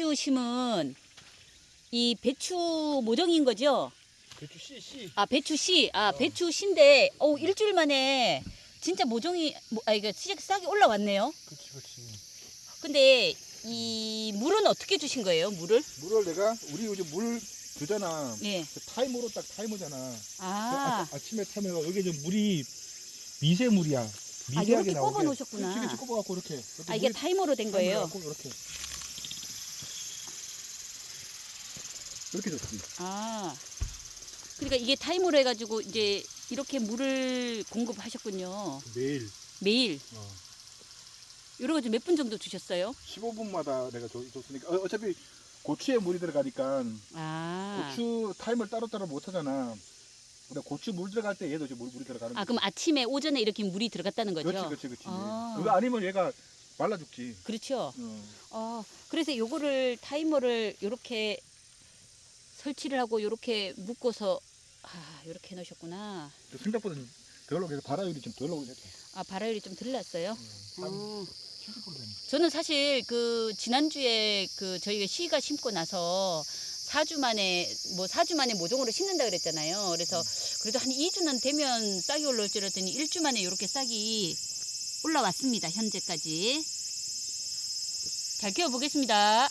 지난주 심은 이 배추 모종인 거죠? 배추 씨 씨. 아 배추 씨, 아 배추 씨인데 어 일주일 만에 진짜 모종이 뭐, 아 이거 시작 싹이 올라왔네요. 그렇지 그렇지. 근데 이 물은 어떻게 주신 거예요? 물을? 물을 내가 우리 요즘 물 주잖아. 예. 그 타이머로 딱 타이머잖아. 아, 아, 아침에 타면 여기 좀 물이 미세물이야. 미세하게 이렇게 나오게. 꼽아 놓으셨구나. 이렇게 꼽아갖고 이렇게. 이렇게 아 이게 물이 타이머로 된 거예요. 갖고 이렇게. 이렇게 좋지. 아, 그러니까 이게 타이머로 해가지고 이제 이렇게 물을 공급하셨군요. 매일. 매일. 어. 여러 가지 몇 분 정도 주셨어요? 15분마다 내가 줘, 줬으니까 어, 어차피 고추에 물이 들어가니까 아, 고추 타임을 따로따로 못 하잖아. 근데 고추 물 들어갈 때 얘도 이제 물, 물이 들어가는 아 거야. 그럼 아침에 오전에 이렇게 물이 들어갔다는 거죠? 그렇지, 그렇지, 그렇지. 아. 그거 아니면 얘가 말라 죽지. 그렇죠. 어. 어, 그래서 요거를 타이머를 요렇게 설치를 하고 요렇게 묶어서 아, 요렇게 넣으셨구나. 근데 생각보다 좀 덜 오게 발화율이 좀 덜 오게. 아, 발화율이 좀 들났어요. 한 어. 70% 되는. 저는 사실 그 지난주에 그 저희가 시가 심고 나서 4주 만에 뭐 4주 만에 모종으로 심는다 그랬잖아요. 그래서 그래도 한 2주는 되면 싹이 올라올 줄 알았더니 1주 만에 이렇게 싹이 올라왔습니다. 현재까지. 잘 키워 보겠습니다.